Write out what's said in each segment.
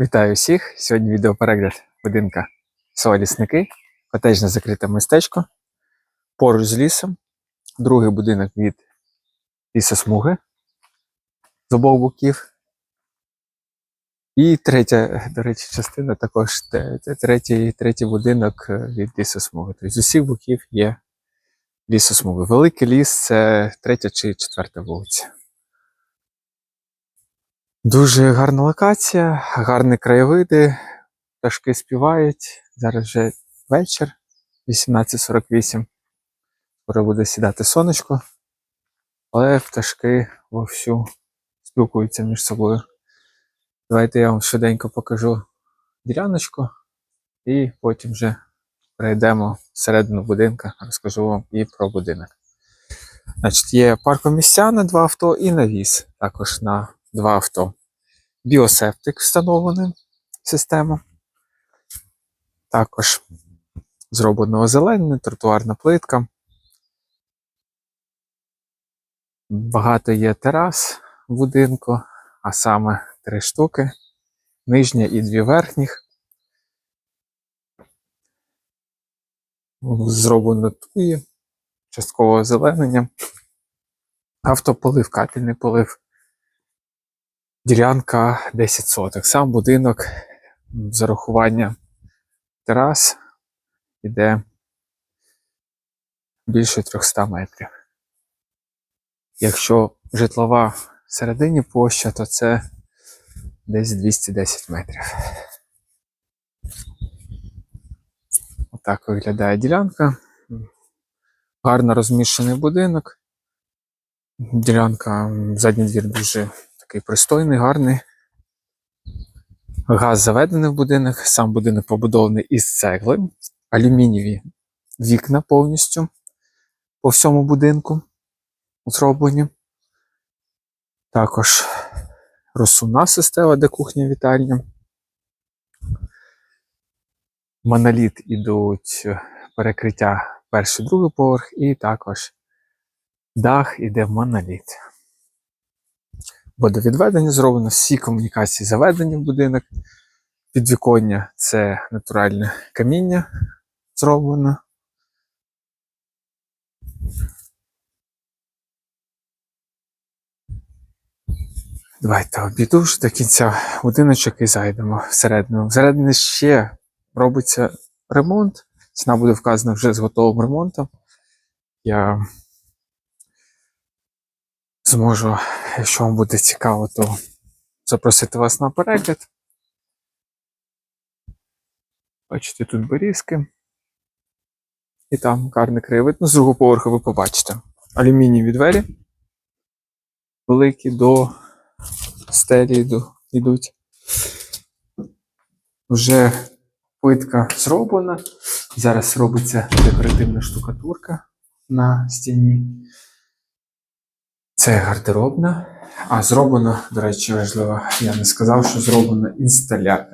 Вітаю всіх! Сьогодні відеоперегляд будинка село Лісники, котежне закрите містечко поруч з лісом. Другий будинок від лісосмуги з обох боків. І третя, до речі, частина також третій, третій будинок е, від лісосмуги. Тобто з усіх боків є лісосмуги. Великий ліс це третя чи четверта вулиця. Дуже гарна локація, гарні краєвиди, пташки співають. Зараз вже вечір, 18.48. Скоро буде сідати сонечко, але пташки вовсю спілкуються між собою. Давайте я вам швиденько покажу діляночку і потім вже перейдемо всередину будинка, розкажу вам і про будинок. Значить, є паркомісця на два авто і навіс також на два авто. Біосептик встановлений в систему. Також зроблено озеленення, тротуарна плитка. Багато є терас в будинку, а саме три штуки. Нижня і дві верхніх. Зроблено туї, часткове озеленення. Автополив, капельний полив. Ділянка 10 соток. Сам будинок м, з урахування терас іде більше 300 метрів. Якщо житлова всередині площа, то це десь 210 метрів. Отак виглядає ділянка. Гарно розміщений будинок. Ділянка, задній двір дуже такий пристойний, гарний. Газ заведений в будинок, сам будинок побудований із цегли, алюмінієві вікна повністю по всьому будинку зроблені. Також розсувна система, де кухня вітальня. Моноліт ідуть е, перекриття перший другий поверх, і також дах іде в моноліт. Водовідведення зроблено, всі комунікації заведені в будинок. Підвіконня це натуральне каміння зроблено. Давайте обійду до кінця будиночок і зайдемо всередину. Всередині ще робиться ремонт. Ціна буде вказана вже з готовим ремонтом. Я зможу, якщо вам буде цікаво, то запросити вас на перегляд. Бачите, тут берізки. І там гарний краєвид. Ну, з другого поверху ви побачите. Алюмінієві двері. Великі до стелі йдуть. Вже плитка зроблена. Зараз робиться декоративна штукатурка на стіні. Це гардеробна. А зроблено, до речі, важливо, я не сказав, що зроблена інсталя...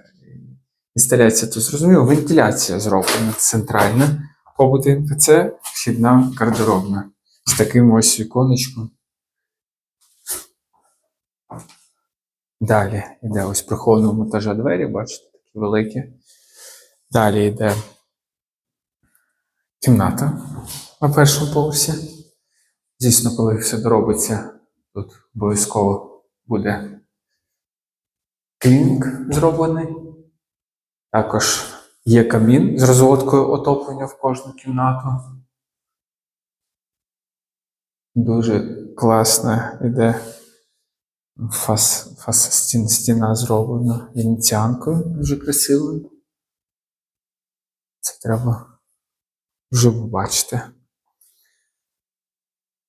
інсталяція, то зрозуміло, вентиляція зроблена центральна по будинку. Це вхідна гардеробна з таким ось віконечком. Далі йде ось прихованого монтажа двері, бачите, такі великі. Далі йде кімната на першому поверсі. Звісно, коли все доробиться, тут обов'язково буде клінінг зроблений. Також є камін з розводкою отоплення в кожну кімнату. Дуже класна іде фас, фас стін, стіна зроблена венеціанкою, дуже красивою. Це треба вживу бачити.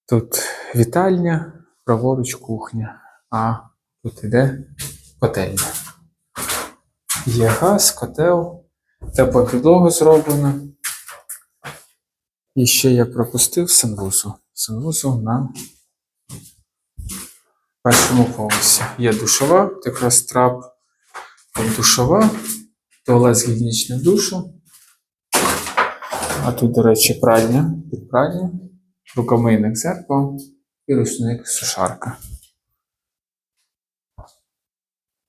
Тут вітальня, праворуч кухня, а тут іде котельня. Є газ, котел, тепла підлога зроблена. І ще я пропустив санвузол. Санвузол на першому поверсі. Є душова, якраз трап там душова, туалет з гігієнічним душем. А тут, до речі, пральня, тут пральня, рукомийник зеркало і рушник сушарка.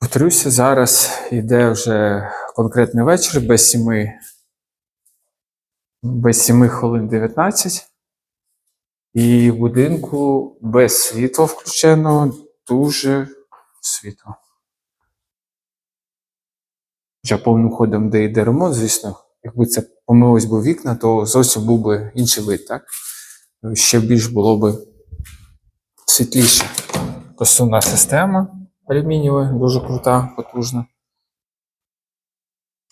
Повторюся, зараз йде вже конкретний вечір без 7, без 7 хвилин 19. І в будинку без світла включено дуже світло. Хоча повним ходом, де йде ремонт, звісно, якби це помилось би вікна, то зовсім був би інший вид, так? Ще більш було би світліше. Косувна система алюмінієва, дуже крута, потужна.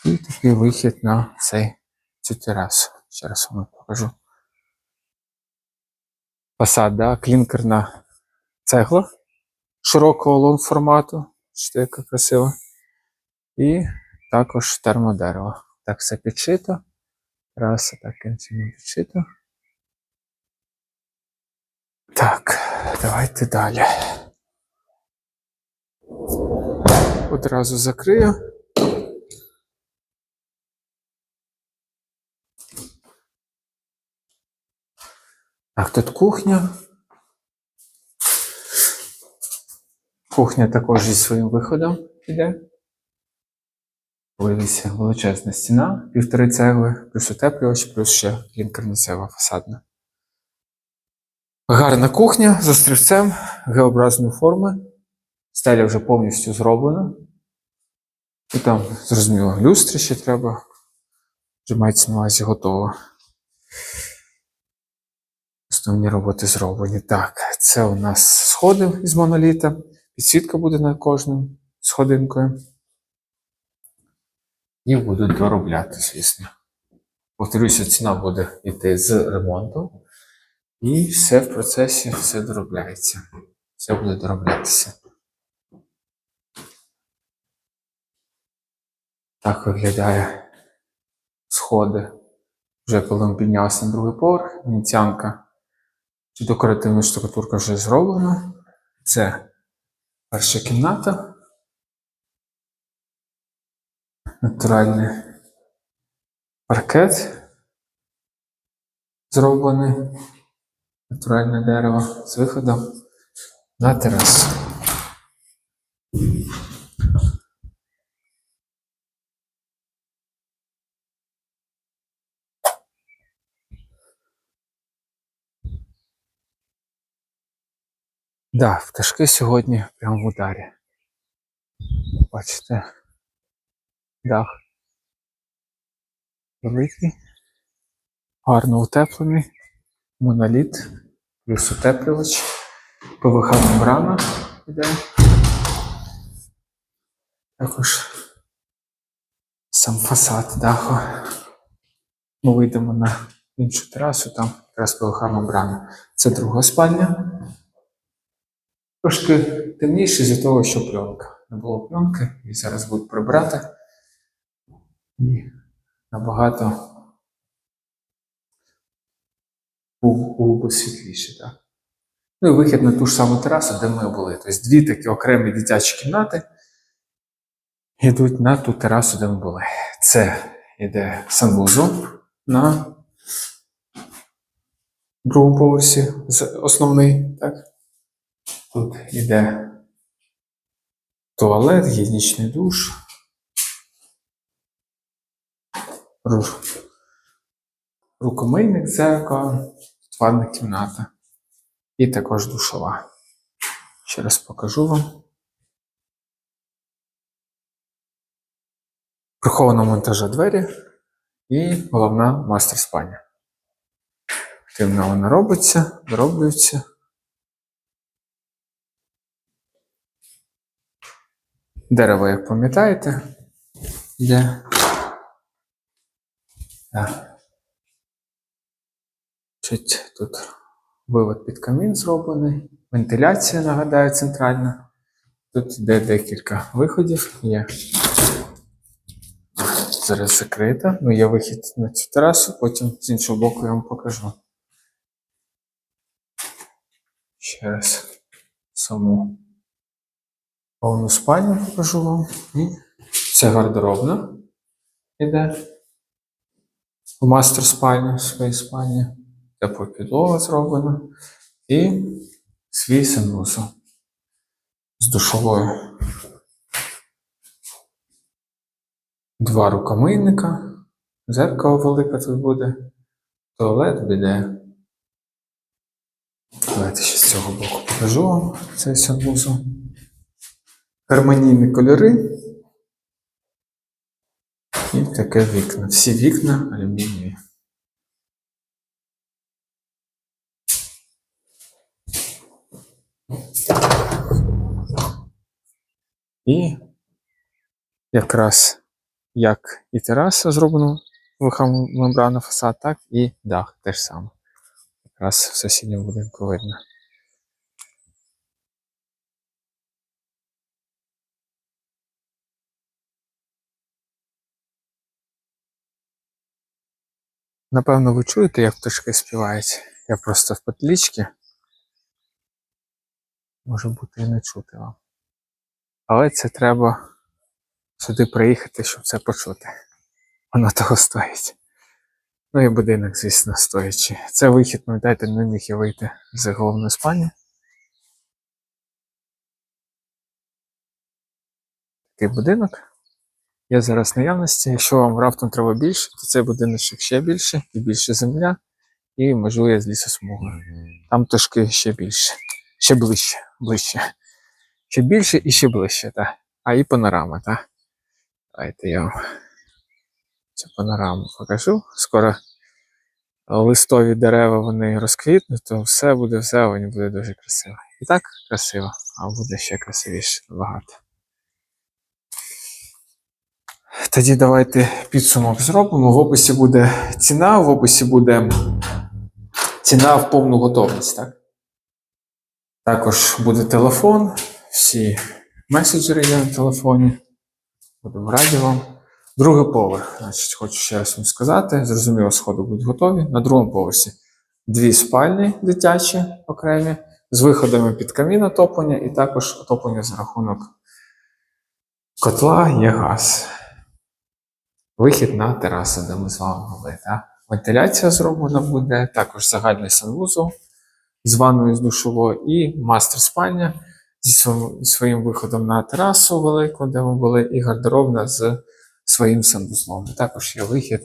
І такий вихід на цей, цю терасу. Ще раз вам покажу. Фасад, да? клінкерна цегла широкого лон формату. Бачите, яка красива. І також термодерево. Так все підшито. Тераса так кінцем підшито. Так, давайте далі. Одразу закрию. Так, тут кухня. Кухня також зі своїм виходом іде. Вивісся величезна стіна, півтори цегли, плюс утеплювач, плюс ще клінкерна цегла фасадна. Гарна кухня з острівцем Г-образної форми. Стеля вже повністю зроблена. І там, зрозуміло, люстри ще треба. Вже мається на увазі готово. Основні роботи зроблені. Так, це у нас сходи із моноліта. Підсвітка буде на кожному сходинкою. І будуть доробляти, звісно. Повторюся, ціна буде йти з ремонту. І все в процесі, все доробляється. Все буде дороблятися. Так виглядає сходи. Вже коли ми піднявся на другий поверх, венеціанка чи декоративна штукатурка вже зроблена. Це перша кімната. Натуральний паркет зроблений. Натуральне дерево з виходом на терасу. Да, пташки сьогодні прямо в ударі. Бачите, дах великий, гарно утеплений, моноліт, плюс утеплювач, ПВХ мембрана іде. Також сам фасад даху. Ми вийдемо на іншу терасу, там якраз ПВХ мембрана. Це друга спальня. Трошки темніше з-за того, що пленка. Не було пленки, і зараз будуть прибрати. І набагато був, був би світліше. Так? Ну і вихід на ту ж саму терасу, де ми були. Тобто дві такі окремі дитячі кімнати йдуть на ту терасу, де ми були. Це йде санвузол на другому поверсі, основний. так? Тут йде туалет, гігієнічний душ. Рукомийник дзеркало, ванна кімната. І також душова. Ще раз покажу вам. Прихована монтажа двері і головна мастер спальня. Активно вона робиться, дороблюється. Дерево, як пам'ятаєте, є. Так. Чуть тут вивод під камін зроблений. Вентиляція, нагадаю, центральна. Тут йде декілька виходів. Є. Зараз закрита. Ну, є вихід на цю терасу, потім з іншого боку я вам покажу. Ще раз саму повну спальню покажу вам. І це гардеробна іде. В мастер спальні, своїй спальні. Тепла підлога зроблена. І свій санвузол з душовою. Два рукомийника, зеркало велике тут буде, туалет біде. Давайте ще з цього боку покажу вам цей санвузол. Гармонійні кольори. І таке вікна. Всі вікна алюмінієві. І якраз як і тераса зроблена мембрана фасад, так і дах теж саме. Якраз в сусідньому будинку видно. Напевно, ви чуєте, як пташки співають. Я просто в петлічці. Може бути і не чути вам. Але це треба сюди приїхати, щоб це почути. Воно того стоїть. Ну і будинок, звісно, стоячи. Це вихід, пам'ятаєте, не міг я вийти з головної спальні. Такий будинок. Є зараз наявності. Якщо вам раптом треба більше, то цей будиночок ще більше і більше земля, і межує з лісосмугою. Там трошки ще більше, ще ближче, ближче. Ще більше і ще ближче, так. А і панорама, так. Давайте я вам цю панораму покажу. Скоро листові дерева вони розквітнуть, то все буде в зелені, буде дуже красиво. І так красиво, а буде ще красивіше набагато. Тоді давайте підсумок зробимо. В описі буде ціна, в описі буде ціна в повну готовність, так? Також буде телефон, всі меседжери є на телефоні. Будемо раді вам. Другий поверх, значить, хочу ще раз вам сказати. Зрозуміло, сходи будуть готові. На другому поверсі дві спальні дитячі окремі, з виходами під камін отоплення, і також отоплення за рахунок котла є газ. Вихід на терасу, де ми з вами були. Так? Вентиляція зроблена буде, також загальний санвузол з ванною з душовою і мастер спальня зі своїм, виходом на терасу велику, де ми були, і гардеробна з своїм санвузлом. Також є вихід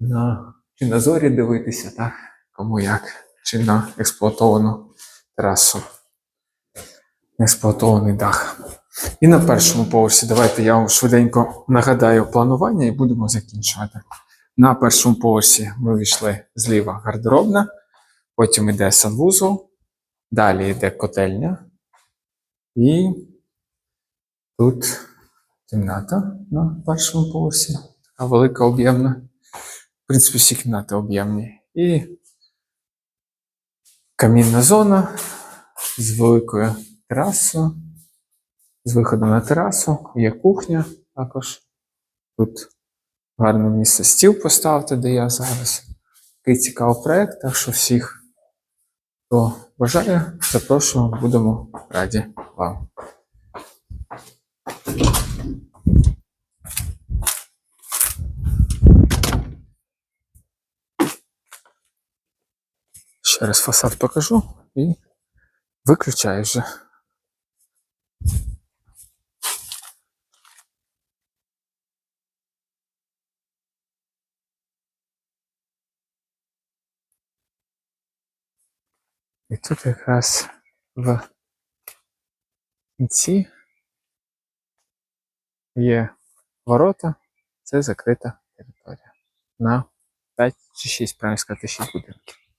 на чи на зорі дивитися, так? кому як, чи на експлуатовану терасу, експлуатований дах. І на першому поверсі, давайте я вам швиденько нагадаю планування і будемо закінчувати. На першому поверсі ми війшли зліва гардеробна, потім йде санвузол, далі йде котельня. І тут кімната на першому поверсі, така велика об'ємна. В принципі, всі кімнати об'ємні. І камінна зона з великою терасою з виходом на терасу, є кухня також. Тут гарне місце стіл поставити, де я зараз. Такий цікавий проєкт, так що всіх, хто бажає, запрошуємо, будемо раді вам. Ще раз фасад покажу і виключаю вже. І тут якраз в кінці є ворота, це закрита територія. На 5 чи 6, правильно сказати, 6 будинків.